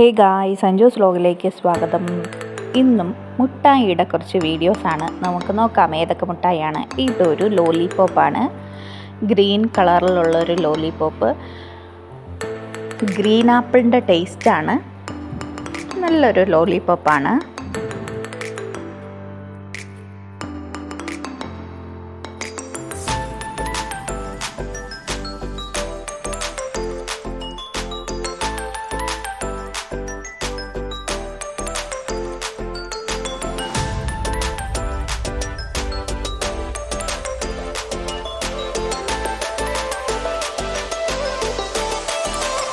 ഹേ ഗായ് സഞ്ജോസ് വ്ലോഗിലേക്ക് സ്വാഗതം. ഇന്നും മുട്ടായിയുടെ കുറച്ച് വീഡിയോസാണ് നമുക്ക് നോക്കാം ഏതൊക്കെ മുട്ടായിയാണ്. ഇതൊരു ലോലിപോപ്പാണ് ഗ്രീൻ കളറിലുള്ള ഒരു ലോലിപോപ്പ് ഗ്രീൻ ആപ്പിളിന്റെ ടേസ്റ്റാണ് നല്ലൊരു ലോലിപോപ്പാണ്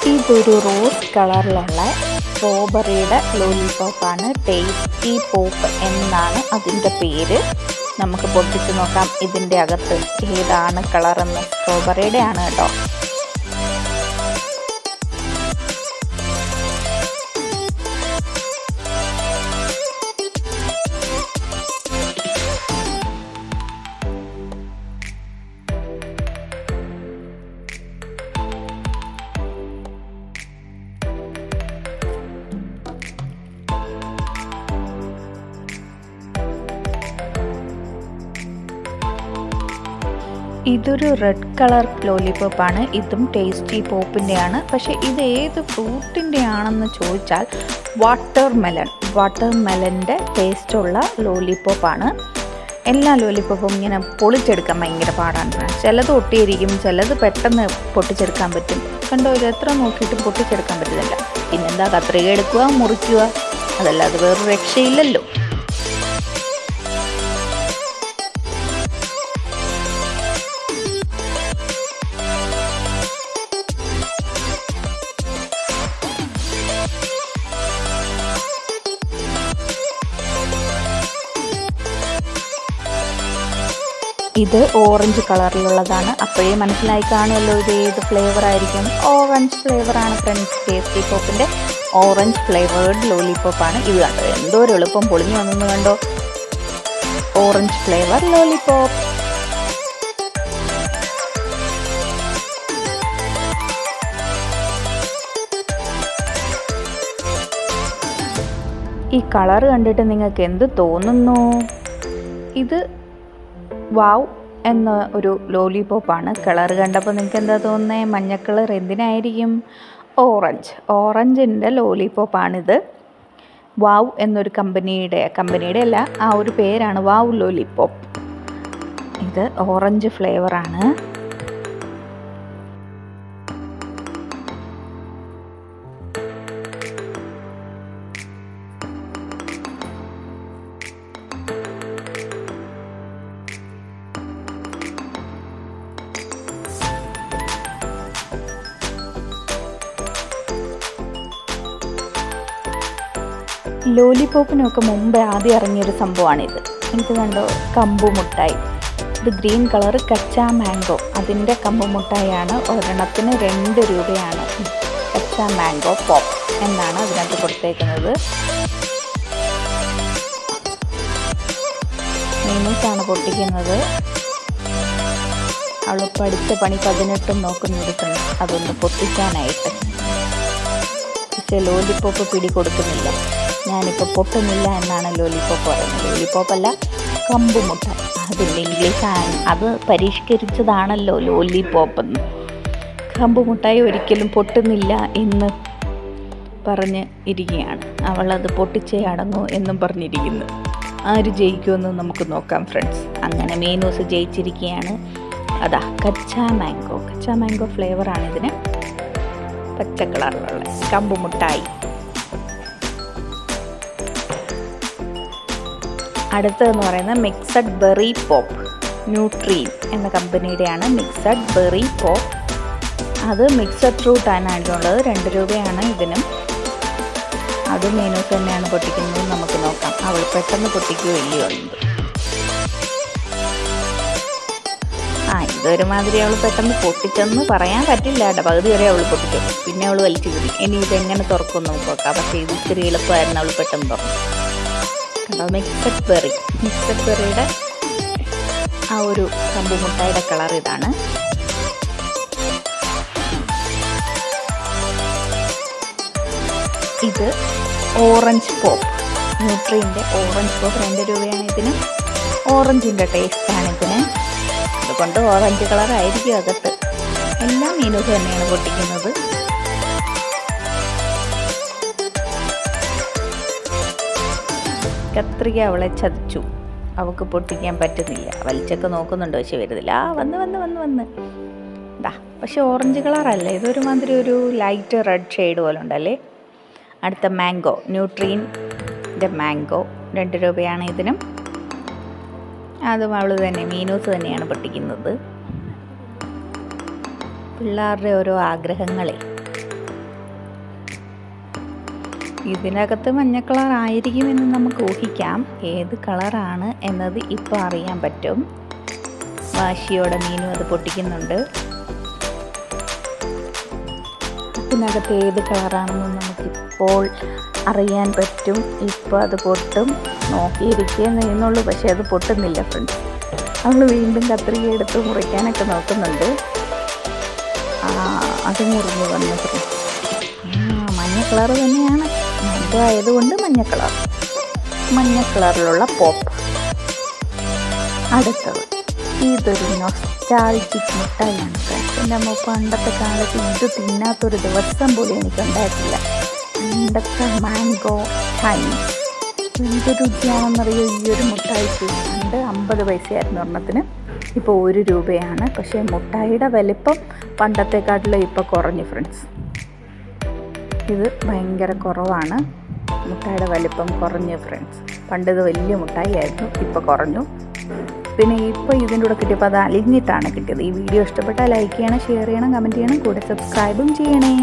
ഇതൊരു റോസ് കളറിലുള്ള സ്ട്രോബെറിയുടെ ലോലിപോപ്പാണ് ടേസ്റ്റി പോപ്പ് എന്നാണ് അതിന്റെ പേര്. നമുക്ക് പൊട്ടിച്ച് നോക്കാം ഇതിന്റെ അകത്ത് ഏതാണ് കളറെന്ന്. സ്ട്രോബെറിയുടെ ആണ് കേട്ടോ. ഇതൊരു റെഡ് കളർ ലോലിപോപ്പാണ് ഇതും ടേസ്റ്റി പോപ്പിന്റെയാണ് പക്ഷെ ഇത് ഏത് ഫ്രൂട്ടിന്റെ ആണെന്ന് ചോദിച്ചാൽ വാട്ടർ മെലൺ വാട്ടർ മെലന്റെ ടേസ്റ്റുള്ള ആണ്. എല്ലാ ലോലിപ്പോപ്പും ഇങ്ങനെ പൊളിച്ചെടുക്കാൻ ഭയങ്കര പാടാണ്. ചിലത് ഒട്ടിയിരിക്കും ചിലത് പെട്ടെന്ന് പൊട്ടിച്ചെടുക്കാൻ പറ്റും. കണ്ടോ ഇത് എത്ര നോക്കിയിട്ടും പൊട്ടിച്ചെടുക്കാൻ പറ്റുന്നില്ല. പിന്നെന്താ കത്രിക എടുക്കുക മുറിക്കുക. അതല്ലാതെ വേറൊരു രക്ഷയില്ലല്ലോ. ഇത് ഓറഞ്ച് കളറിലുള്ളതാണ് അപ്പോഴേ മനസ്സിലായി കാണുമല്ലോ ഇത് ഏത് ഫ്ലേവർ ആയിരിക്കും. ഓറഞ്ച് ഫ്ലേവർ ആണ് ഫ്രണ്ട്സ് ടേസ്റ്റി പോപ്പിന്റെ ഓറഞ്ച് ഫ്ലേവേർഡ് ലോലിപോപ്പാണ് ഇത് കണ്ടോ? എന്തോ ഒരു എളുപ്പം പൊളിഞ്ഞു വന്നു കണ്ടോ? ഓറഞ്ച് ഫ്ലേവർ ലോലിപോപ്പ് ഈ കളർ കണ്ടിട്ട് നിങ്ങൾക്ക് എന്ത് തോന്നുന്നു? ഇത് വാവ് എന്ന ഒരു ലോലിപോപ്പാണ് കളർ കണ്ടപ്പോൾ നിങ്ങൾക്ക് എന്താ തോന്നുന്നത് മഞ്ഞ കളർ എന്തിനായിരിക്കും? ഓറഞ്ച്. ഓറഞ്ചിന്റെ ലോലിപോപ്പാണിത്. വാവ് എന്നൊരു കമ്പനിയുടെ കമ്പനിയുടെ അല്ല ആ ഒരു പേരാണ് വാവ് ലോലിപോപ്പ്. ഇത് ഓറഞ്ച് ഫ്ലേവറാണ്. ലോലിപോപ്പിനൊക്കെ മുമ്പേ ആദ്യം ഇറങ്ങിയൊരു സംഭവമാണിത്. എനിക്ക് കണ്ടോ? കമ്പു മുട്ടായി. ഇത് ഗ്രീൻ കളർ കച്ച മാംഗോ. അതിന്റെ കമ്പു മുട്ടായാണ് ഒരെണ്ണത്തിന് രണ്ട് രൂപയാണ് കച്ച മാംഗോ പോപ്പ് എന്നാണ് അതിനകത്ത് കൊടുത്തേക്കുന്നത്. മീനൂസാണ് പൊട്ടിക്കുന്നത്. അവൾ പഠിച്ച പണി പതിനെട്ടും നോക്കി ഫ്രണ്ട്സ്. അതൊന്ന് പൊട്ടിക്കാനായിട്ട്. പക്ഷേ ലോലിപ്പോപ്പ് പിടി കൊടുക്കുന്നില്ല ഞാനിപ്പോൾ പൊട്ടുന്നില്ല എന്നാണ് ലോലിപ്പോപ്പ് പറയുന്നത്. ലോലിപ്പോപ്പല്ല കമ്പ് മുട്ട അതിന്റെ ഇംഗ്ലീഷ് ആണ് അത് പരിഷ്കരിച്ചതാണല്ലോ ലോലിപ്പോപ്പ് എന്ന് കമ്പ് മുട്ടായി ഒരിക്കലും പൊട്ടുന്നില്ല എന്ന് പറഞ്ഞ് ഇരിക്കുകയാണ്. അവളത് പൊട്ടിച്ചേ അടങ്ങൂ എന്നും പറഞ്ഞിരിക്കുന്നു. ആര് ജയിക്കുമെന്ന് നമുക്ക് നോക്കാം ഫ്രണ്ട്സ്. അങ്ങനെ മെയിൻ മീനൂസ് ജയിച്ചിരിക്കുകയാണ്. അതാ കച്ച മാംഗോ. കച്ച മാംഗോ ഫ്ലേവറാണ് ഇതിന്. പച്ച കളറിലുള്ള കമ്പ് മുട്ടായി അടുത്തതെന്ന് പറയുന്നത് മിക്സഡ് ബെറി പോപ്പ് ന്യൂട്രീൻ എന്ന കമ്പനിയുടെയാണ് മിക്സഡ് ബെറി പോപ്പ്. അത് മിക്സഡ് ഫ്രൂട്ട് ആണ് രണ്ട് രൂപയാണ് ഇതിനും. അത് മെനു തന്നെയാണ് പൊട്ടിക്കുന്നത്. നമുക്ക് നോക്കാം. അവൾ പെട്ടെന്ന് പൊട്ടിക്കുകയില്ലയോ ഉണ്ട് ആ ഇതൊരുമാതിരി അവൾ പെട്ടെന്ന് പൊട്ടിച്ചെന്ന് പറയാൻ പറ്റില്ല കേട്ടോ. പകുതി വരെ അവൾ പൊട്ടിച്ചു. പിന്നെ അവൾ വലിച്ചു കിട്ടി ഇനി ഇതെങ്ങനെ തുറക്കും നമുക്ക് നോക്കാം. പക്ഷേ ഇത് ഇത്തിരി എളുപ്പമായിരുന്നു. അവൾ പെട്ടെന്ന് തുറന്നു. കണ്ടോ? മിക്സഡ് ബെറി മിക്സഡ് ബെറിയുടെ ആ ഒരു കമ്പുമുട്ടായുടെ കളർ ഇതാണ്. ഇത് ഓറഞ്ച് പോപ്പ്. ന്യൂട്രീന്റെ ഓറഞ്ച് പോപ്പ് രണ്ട് രൂപയാണ് ഇതിന്. ഓറഞ്ചിന്റെ ടേസ്റ്റാണ് ഇതിന്. അതുകൊണ്ട് ഓറഞ്ച് കളറായിരിക്കും അകത്ത്. എല്ലാ മീനും തന്നെയാണ് പൊട്ടിക്കുന്നത്. കത്രിക അവളെ ചതിച്ചു. അവൾക്ക് പൊട്ടിക്കാൻ പറ്റുന്നില്ല. വലിച്ചൊക്കെ നോക്കുന്നുണ്ട് പക്ഷെ വരുന്നില്ല. ആ വന്ന് വന്ന് വന്ന് വന്ന്. ദാ പക്ഷെ ഓറഞ്ച് കളറല്ല? ഇതൊരുമാതിരി ഒരു ലൈറ്റ് റെഡ് ഷെയ്ഡ് പോലെ ഉണ്ടല്ലേ അടുത്ത മാംഗോ. Nutrine ന്യൂട്രീന്റെ mango. രണ്ട് രൂപയാണ് ഇതിനും. അതും അവൾ തന്നെ മീനൂസ് തന്നെയാണ് പൊട്ടിക്കുന്നത്. പിള്ളേരുടെ ഓരോ ആഗ്രഹങ്ങളെ. ഇതിനകത്ത് മഞ്ഞ കളർ ആയിരിക്കുമെന്ന് നമുക്ക് ഊഹിക്കാം. ഏത് കളറാണ് എന്നത് ഇപ്പോൾ അറിയാൻ പറ്റും. വാശിയോടെ മീനും അത് പൊട്ടിക്കുന്നുണ്ട്. ഇതിനകത്ത് ഏത് കളറാണെന്ന് നമുക്കിപ്പോൾ അറിയാൻ പറ്റും. ഇപ്പോൾ അത് പൊട്ടും. നോക്കിയിരിക്കുകയും ചെയ്യുന്നുള്ളൂ പക്ഷേ അത് പൊട്ടുന്നില്ല ഫ്രണ്ട്സ് നമ്മൾ വീണ്ടും കത്രിക എടുത്ത് മുറിക്കാനൊക്കെ നോക്കുന്നുണ്ട്. അത് മുറിഞ്ഞു വന്നു ഫ്രണ്ട്സ് മഞ്ഞ കളർ തന്നെയാണ്. മാംഗോ ആയതുകൊണ്ട് മഞ്ഞ കളർ. മഞ്ഞ കളറിലുള്ള പോപ്പ് അടുത്തത്. ഇതൊരു നൊസ്റ്റാൾജിക് മിഠായിയാണ് എന്റെ അമ്മ പണ്ടത്തെ കാലത്ത് ഇത് തിന്നാത്തൊരു ദിവസം പോലും എനിക്ക് ഉണ്ടായിട്ടില്ല പണ്ടത്തെ മാംഗോ ടൈം എന്ത് രുചിയാണെന്നറിയോ ഈ ഒരു മുട്ടായിക്ക്? പണ്ട് അമ്പത് പൈസയായിരുന്നു ഒരെണ്ണത്തിന്. ഇപ്പോൾ ഒരു രൂപയാണ്. പക്ഷേ മുട്ടായിയുടെ വലിപ്പം പണ്ടത്തെക്കാട്ടിലും ഇപ്പോൾ കുറഞ്ഞു ഫ്രണ്ട്സ് ഇത് ഭയങ്കര കുറവാണ്. മുട്ടായുടെ വലിപ്പം കുറഞ്ഞു ഫ്രണ്ട്സ് പണ്ട് ഇത് വലിയ മുട്ടായി ആയിരുന്നു ഇപ്പോൾ കുറഞ്ഞു. പിന്നെ ഇപ്പോൾ ഇതിന്റെ കൂടെ കിട്ടിയപ്പോൾ അത് അലിഞ്ഞിട്ടാണ് കിട്ടിയത്. ഈ വീഡിയോ ഇഷ്ടപ്പെട്ടാൽ ലൈക്ക് ചെയ്യണം ഷെയർ ചെയ്യണം കമന്റ് ചെയ്യണം കൂടെ സബ്സ്ക്രൈബും ചെയ്യണേ.